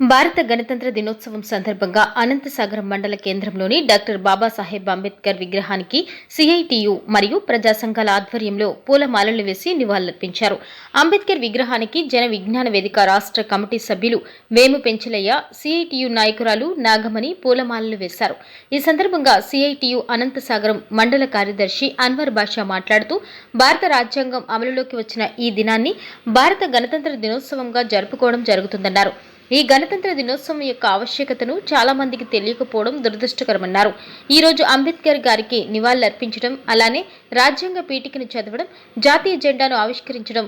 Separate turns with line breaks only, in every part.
భారత గణతంత్ర దినోత్సవం సందర్భంగా అనంతసాగరం మండల కేంద్రంలోని డాక్టర్ బాబాసాహెబ్ అంబేద్కర్ విగ్రహానికి సిఐటియు మరియు ప్రజా సంఘాల ఆధ్వర్యంలో పూలమాలలు వేసి నివాళులర్పించారు. అంబేద్కర్ విగ్రహానికి జన విజ్ఞాన వేదిక రాష్ట్ర కమిటీ సభ్యులు వేము పెంచలయ్య సిఐటియు నాయకురాలు నాగమణి పూలమాలలు వేశారు. ఈ సందర్భంగా సిఐటియు అనంతసాగరం మండల కార్యదర్శి అన్వర్ బాషా మాట్లాడుతూ భారత రాజ్యాంగం అమలులోకి వచ్చిన ఈ దినాన్ని భారత గణతంత్ర దినోత్సవంగా జరుపుకోవడం జరుగుతుందన్నారు. ఈ గణతంత్ర దినోత్సవం యొక్క ఆవశ్యకతను చాలా మందికి తెలియకపోవడం దురదృష్టకరమన్నారు. ఈ రోజు అంబేద్కర్ గారికి నివాళులర్పించడం అలానే రాజ్యాంగ పీఠికను చదవడం జాతీయ జెండాను ఆవిష్కరించడం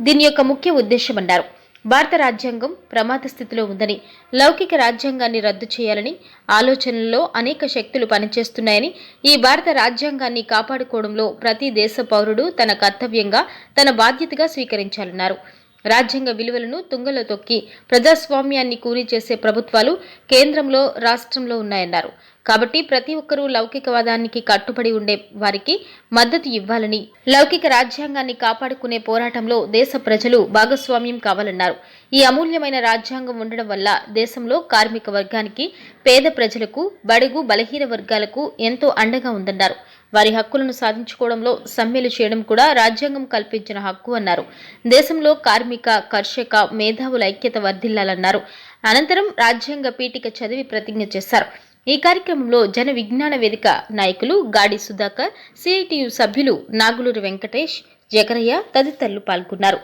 దీని యొక్క ముఖ్య ఉద్దేశమన్నారు. భారత రాజ్యాంగం ప్రమాద స్థితిలో ఉందని లౌకిక రాజ్యాంగాన్ని రద్దు చేయాలని ఆలోచనల్లో అనేక శక్తులు పనిచేస్తున్నాయని ఈ భారత రాజ్యాంగాన్ని కాపాడుకోవడంలో ప్రతి దేశ పౌరుడు తన కర్తవ్యంగా తన బాధ్యతగా స్వీకరించాలన్నారు. రాజ్యాంగ విలువలను తుంగలో తొక్కి ప్రజాస్వామ్యాన్ని కూలీ చేసే ప్రభుత్వాలు కేంద్రంలో రాష్ట్రంలో ఉన్నాయన్నారు. కాబట్టి ప్రతి ఒక్కరూ లౌకికవాదానికి కట్టుబడి ఉండే వారికి మద్దతు ఇవ్వాలని లౌకిక రాజ్యాంగాన్ని కాపాడుకునే పోరాటంలో దేశ ప్రజలు భాగస్వామ్యం కావాలన్నారు. ఈ అమూల్యమైన రాజ్యాంగం ఉండడం వల్ల దేశంలో కార్మిక వర్గానికి పేద ప్రజలకు బడుగు బలహీన వర్గాలకు ఎంతో అండగా ఉందన్నారు. వారి హక్కులను సాధించుకోవడంలో సమ్మెలు చేయడం కూడా రాజ్యాంగం కల్పించిన హక్కు అన్నారు. దేశంలో కార్మిక కర్షక మేధావుల ఐక్యత వర్ధిల్లాలన్నారు. అనంతరం రాజ్యాంగ పీఠిక చదివి ప్రతిజ్ఞ చేశారు. ఈ కార్యక్రమంలో జన విజ్ఞాన వేదిక నాయకులు గాడి సుధాకర్ సిఐటియు సభ్యులు నాగులూరు వెంకటేష్ జగరయ్య తదితరులు పాల్గొన్నారు.